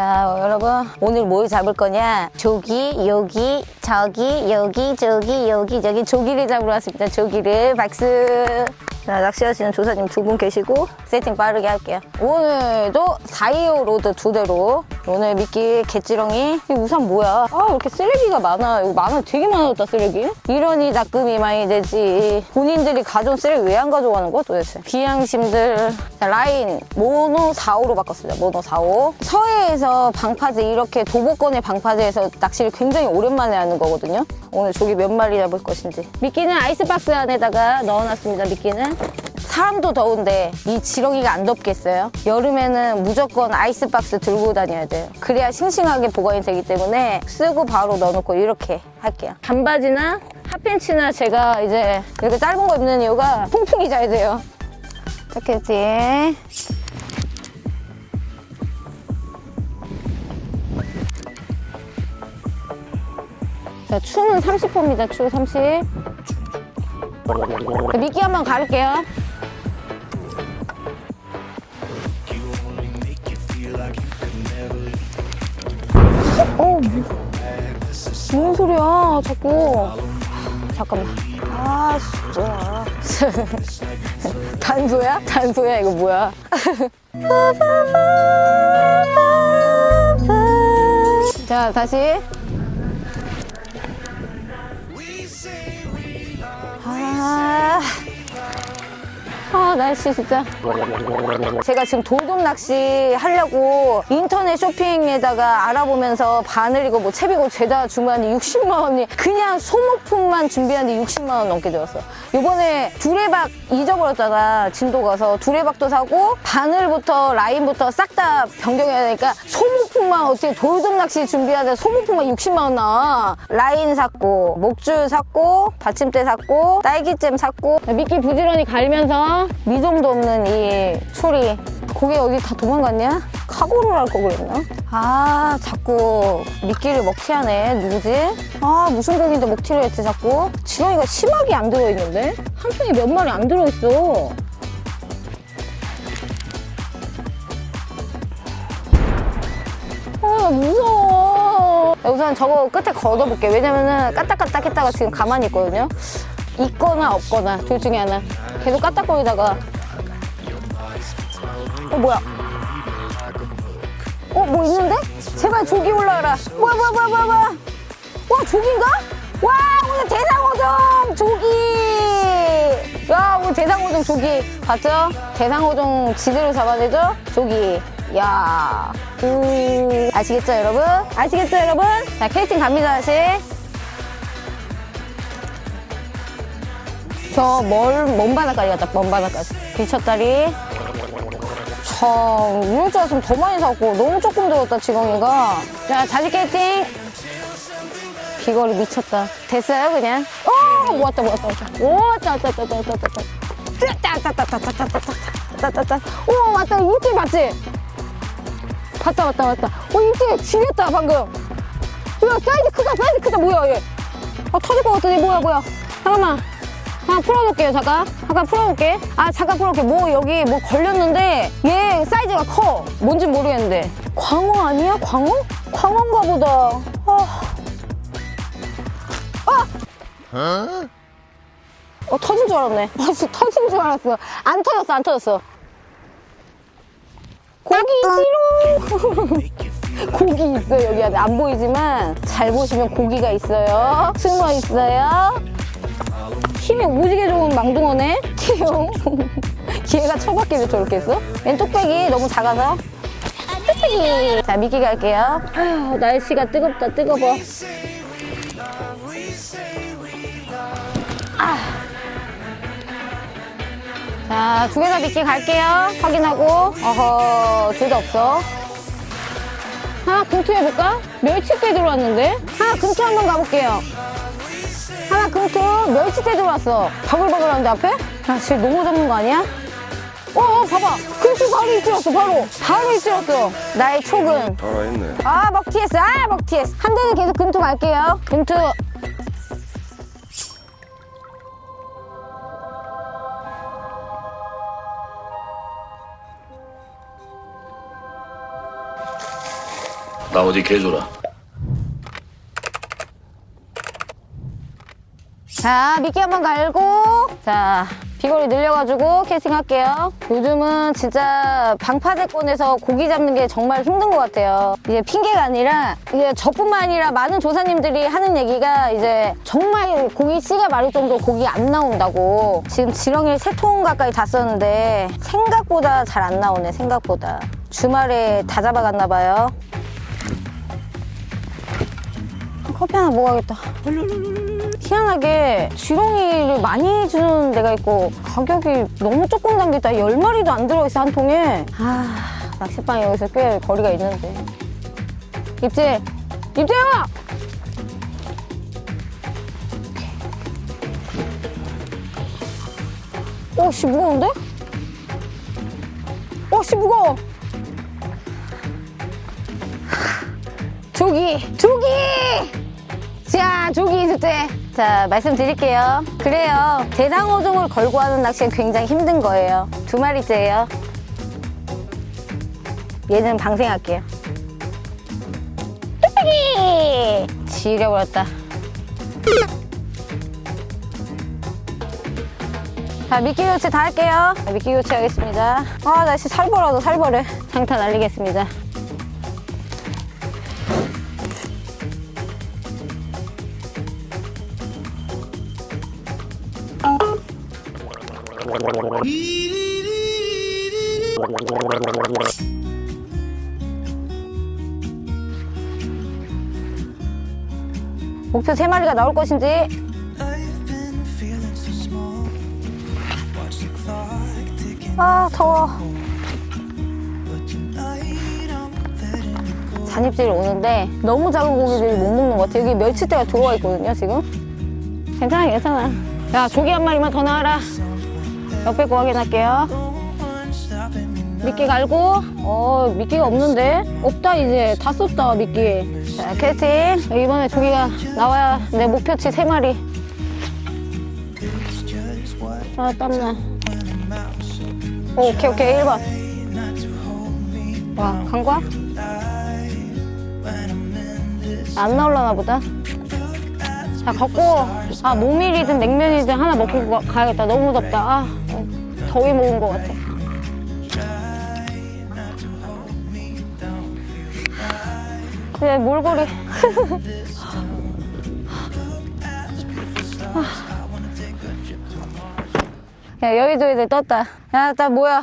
자, 여러분. 오늘 뭘 잡을 거냐? 조기, 여기, 저기, 여기, 저기, 여기, 저기. 조기를 잡으러 왔습니다. 조기를. 박수. 자, 낚시하시는 조사님 두 분 계시고 세팅 빠르게 할게요. 오늘도 425 로드 두 대로 오늘 미끼 개찌렁이 이 우산 뭐야? 아, 왜 이렇게 쓰레기가 많아. 이거 많아. 되게 많았다, 쓰레기. 이러니 납금이 많이 되지. 본인들이 가져온 쓰레기 왜 안 가져가는 거야, 도대체? 비양심들. 자, 라인 모노 45로 바꿨습니다. 모노 45. 서해에서 방파제 이렇게 도보권의 방파제에서 낚시를 굉장히 오랜만에 하는 거거든요. 오늘 조기 몇 마리 잡을 것인지. 미끼는 아이스박스 안에다가 넣어놨습니다. 미끼는. 사람도 더운데 이 지렁이가 안 덥겠어요? 여름에는 무조건 아이스박스 들고 다녀야 돼요. 그래야 싱싱하게 보관이 되기 때문에 쓰고 바로 넣어놓고 이렇게 할게요. 반바지나 핫팬츠나 제가 이제 이렇게 짧은 거 입는 이유가 통풍이 잘 돼요. 좋겠지? 자, 추는 30호입니다. 추 30. 자, 미끼 한번 가릴게요. 어, 무슨 소리야, 자꾸. 잠깐만. 아, 씨, 뭐야. 단소야? 단소야, 이거 뭐야. 자, 다시. 아 날씨 진짜. 제가 지금 돌돔 낚시 하려고 인터넷 쇼핑에다가 알아보면서 바늘이고 뭐 채비고 죄다 주문하니 60만 원이 그냥 소모품만 준비하는데 60만 원 넘게 들었어. 요번에 두레박 잊어버렸잖아. 진도 가서 두레박도 사고 바늘부터 라인부터 싹 다 변경해야 되니까 소모 품만 어떻게 돌돔 낚시 준비하는데 소모품만 60만 원 나와. 라인 샀고 목줄 샀고 받침대 샀고 딸기잼 샀고 미끼 부지런히 갈면서 미동도 없는 이 초리 고개 어디 다 도망갔냐? 카고를 할 거 그랬나? 아 자꾸 미끼를 먹튀하네 누구지? 아 무슨 고기인데 먹튀를 했지 자꾸? 지렁이가 심하게 안 들어있는데? 한 통에 몇 마리 안 들어있어 무서워. 야, 우선 저거 끝에 걷어볼게. 왜냐면은 까딱까딱 했다가 지금 가만히 있거든요. 있거나 없거나 둘 중에 하나. 계속 까딱거리다가. 어 뭐야? 어 뭐 있는데? 제발 조기 올라와라. 뭐야 뭐야 뭐야 뭐야 뭐야? 와 조기인가? 와 오늘 대상어종 조기! 야 오늘 대상어종 조기. 봤죠? 대상어종 지대로 잡아내죠? 조기. 야 음, 아시겠죠 여러분? 아시겠죠 여러분? 자 캐스팅 갑니다 다시 저 멀, 먼 바닷가리 갔다, 먼 바닷가리. 비쳤다리. 참, 이럴 줄 알았으면 더 많이 사고, 너무 조금 들었다, 지렁이가. 자, 다시 캐스팅. 비거리 미쳤다. 됐어요, 그냥? 어. 오, 왔다, 왔다, 왔다, 왔다, 왔다, 왔다. 왔다, 왔다, 왔다, 왔다, 왔다, 왔다, 왔다, 왔다. 오, 왔다, 입질 봤지? 봤다, 왔다, 왔다. 오, 입질 지렸다, 방금. 야, 사이즈 크다, 사이즈 크다, 뭐야, 얘. 아, 터질 것 같더니, 뭐야, 뭐야. 잠깐만. 하나 풀어볼게요, 잠깐. 잠깐 풀어볼게. 아, 잠깐 풀어볼게. 뭐, 여기 뭐 걸렸는데, 얘 사이즈가 커. 뭔지 모르겠는데. 광어 아니야? 광어? 광어인가 보다. 아. 아! 어, 터진 줄 알았네. 벌써 터진 줄 알았어. 안 터졌어, 안 터졌어. 고기 지롱! 고기 있어요, 여기. 안 보이지만, 잘 보시면 고기가 있어요. 숨어 있어요. 힘이 오지게 좋은 망둥어네? 티용. 얘가 처박기를 저렇게 했어? 왼 뚝배기 너무 작아서. 자, 미끼 갈게요. 아휴, 날씨가 뜨겁다, 뜨거워. 자, 두 개 다 미끼 갈게요. 확인하고. 어허, 둘 다 없어. 하나 금투 해볼까? 멸치대 들어왔는데? 하나 금투 한번 가볼게요. 하나 금투 멸치대 들어왔어. 바글바글한데 앞에? 아, 지금 너무 잡는 거 아니야? 어, 어 봐봐. 금투 바로 입질었어, 바로. 바로 입질었어. 나의 촉은. 살아있네. 아, 먹튀했어. 아, 먹튀했어. 한 대는 계속 금투 갈게요. 금투. 나 어디 개줘라. 자, 미끼 한번 갈고, 자, 비거리 늘려가지고 캐스팅할게요. 요즘은 진짜 방파제권에서 고기 잡는 게 정말 힘든 것 같아요. 이제 핑계가 아니라, 이게 저뿐만 아니라 많은 조사님들이 하는 얘기가 이제 정말 고기 씨가 마를 정도 고기 안 나온다고. 지금 지렁이를 세통 가까이 다 썼는데, 생각보다 잘 안 나오네, 생각보다. 주말에 다 잡아갔나 봐요. 커피 하나 먹어야겠다. 희한하게 지렁이를 많이 주는 데가 있고 가격이 너무 조금 담겼다. 열 마리도 안 들어있어 한 통에. 아 낚시방이 여기서 꽤 거리가 있는데. 입질! 입질아! 오씨 무거운데? 오씨 무거워! 조기! 조기! 자, 조기 있을 때. 자, 말씀드릴게요. 그래요. 대상어종을 걸고 하는 낚시는 굉장히 힘든 거예요. 두 마리째예요. 얘는 방생할게요. 뚝배기! 지려버렸다. 자, 미끼 교체 다 할게요. 자, 미끼 교체하겠습니다. 아, 날씨 살벌하다, 살벌해. 장타 날리겠습니다. 목표 세 마리가 나올 것인지. 아 더워. 잔입질이 오는데 너무 작은 고기들이 못 먹는 것 같아 여기 멸치대가 들어와 있거든요 지금. 괜찮아 괜찮아. 야 조기 한 마리만 더 나와라 옆에 거 확인할게요. 미끼 갈고. 어 미끼가 없는데? 없다 이제. 다 썼다 미끼. 자 캐스팅 이번에 조기가 나와야 내 목표치 세 마리. It's just what 아 땀나. 오, 오케이 오케이. 1번. not to hold me 와 간 거야? alive when I'm in this. 안 나올라나 보다. 자 걷고. 아 모밀이든 냉면이든 하나 먹고 가- 가야겠다. 너무 덥다. 아 더위 먹은 것 같아. 네 몰골이 야 여의도 애들 떴다. 야 나 뭐야